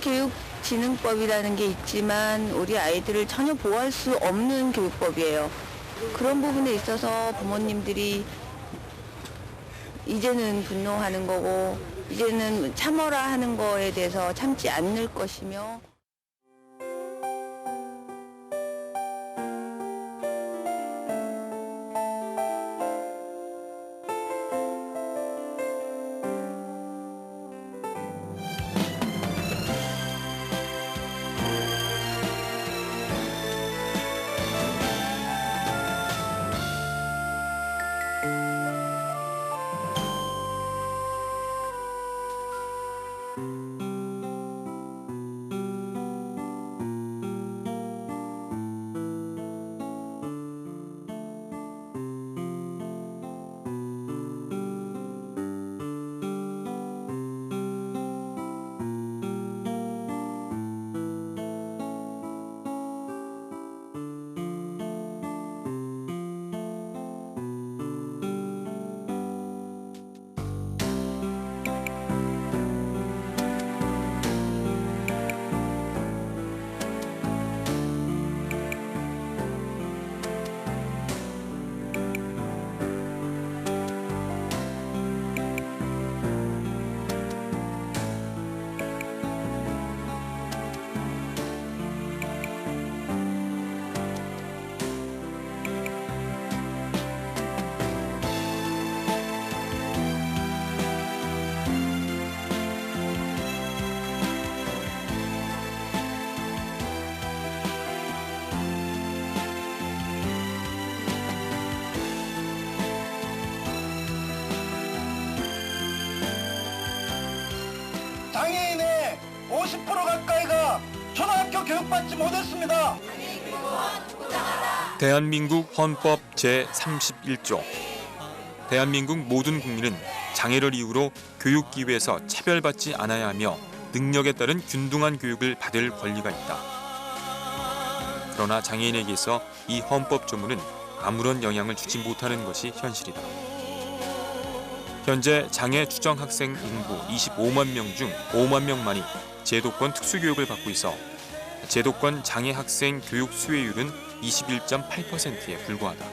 교육진흥법이라는 게 있지만 우리 아이들을 전혀 보호할 수 없는 교육법이에요. 그런 부분에 있어서 부모님들이 이제는 분노하는 거고 이제는 참어라 하는 거에 대해서 참지 않을 것이며 장애인의 50% 가까이가 초등학교 교육받지 못했습니다. 대한민국 헌법 제31조 대한민국 모든 국민은 장애를 이유로 교육 기회에서 차별받지 않아야 하며 능력에 따른 균등한 교육을 받을 권리가 있다. 그러나 장애인에게 있어 이 헌법 조문은 아무런 영향을 주지 못하는 것이 현실이다. 현재 장애 추정 학생 인구 25만 명 중 5만 명만이 제도권 특수교육을 받고 있어 제도권 장애 학생 교육 수혜율은 21.8%에 불과하다.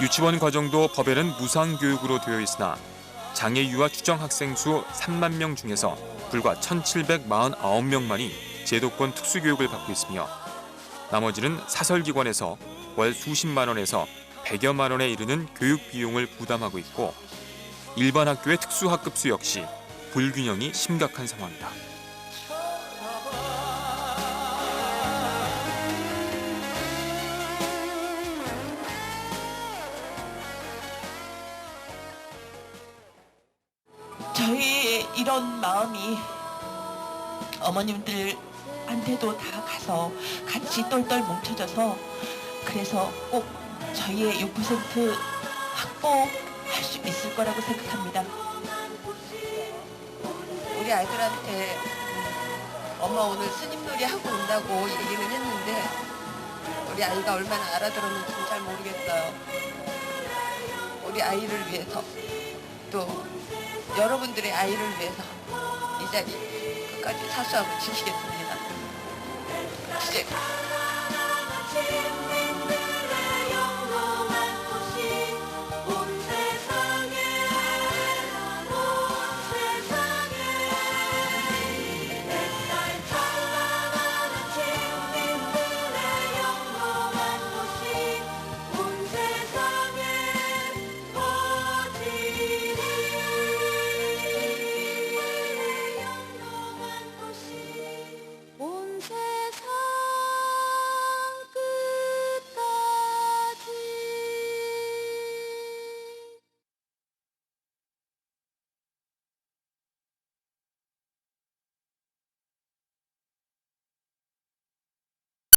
유치원 과정도 법에는 무상 교육으로 되어 있으나 장애 유아 추정 학생 수 3만 명 중에서 불과 1,749명만이 제도권 특수교육을 받고 있으며 나머지는 사설기관에서 월 수십만 원에서 100여만 원에 이르는 교육 비용을 부담하고 있고 일반 학교의 특수학급수 역시 불균형이 심각한 상황이다. 저희의 이런 마음이 어머님들 한테도 다 가서 같이 똘똘 뭉쳐져서 그래서 꼭 저희의 6% 확보할 수 있을 거라고 생각합니다. 우리 아이들한테 음, 엄마 오늘 스님놀이 하고 온다고 얘기는 했는데 우리 아이가 얼마나 알아들었는지 잘 모르겠어요. 우리 아이를 위해서 또 여러분들의 아이를 위해서 이 자리 끝까지 사수하고 지키겠습니다. 이제